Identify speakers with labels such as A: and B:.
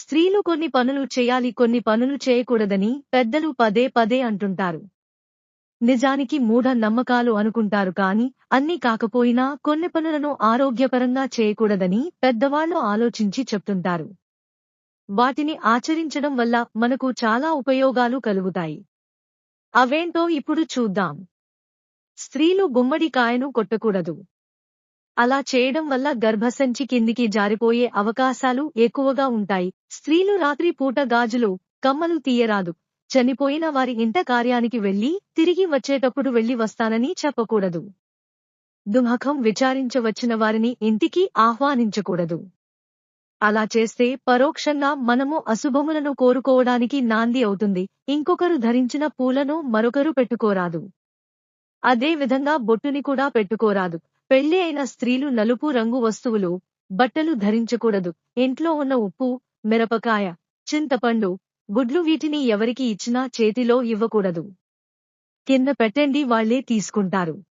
A: స్త్రీలు కొన్ని పనులు చేయాలి కొన్ని పనులు చేయకూడదని పెద్దలు పదే పదే అంటుంటారు. నిజానికి మూఢ నమ్మకాలు అనుకుంటారు కాని అన్నీ కాకపోయినా కొన్ని పనులను ఆరోగ్యపరంగా చేయకూడదని పెద్దవాళ్ళు ఆలోచించి చెప్తుంటారు. వాటిని ఆచరించడం వల్ల మనకు చాలా ఉపయోగాలు కలుగుతాయి. అవేంటో ఇప్పుడు చూద్దాం. స్త్రీలు గుమ్మడికాయను కొట్టకూడదు. అలా చేయడం వల్ల గర్భసంచి కిందికి జారిపోయే అవకాశాలు ఎక్కువగా ఉంటాయి. స్త్రీలు రాత్రి పూట గాజులు కమ్మలు తీయరాదు. చనిపోయిన వారి ఇంట కార్యానికి వెళ్ళి తిరిగి వచ్చేటప్పుడు వెళ్ళి వస్తానని చెప్పకూడదు. దుమఖం విచారించవచ్చిన వారిని ఇంటికి ఆహ్వానించకూడదు. అలా చేస్తే పరోక్షంగా మనము అశుభములను కోరుకోవడానికి నాంది అవుతుంది. ఇంకొకరు ధరించిన పూలను మరొకరు పెట్టుకోరాదు. అదే విధంగా బొట్టుని కూడా పెట్టుకోరాదు. పెళ్ళి అయిన స్త్రీలు నలుపు రంగు వస్తువులు బట్టలు ధరించకూడదు. ఇంట్లో ఉన్న ఉప్పు మిరపకాయ చింతపండు గుడ్లు వీటిని ఎవరికి ఇచ్చినా చేతిలో ఇవ్వకూడదు. కింద పెట్టండి వాళ్ళే తీసుకుంటారు.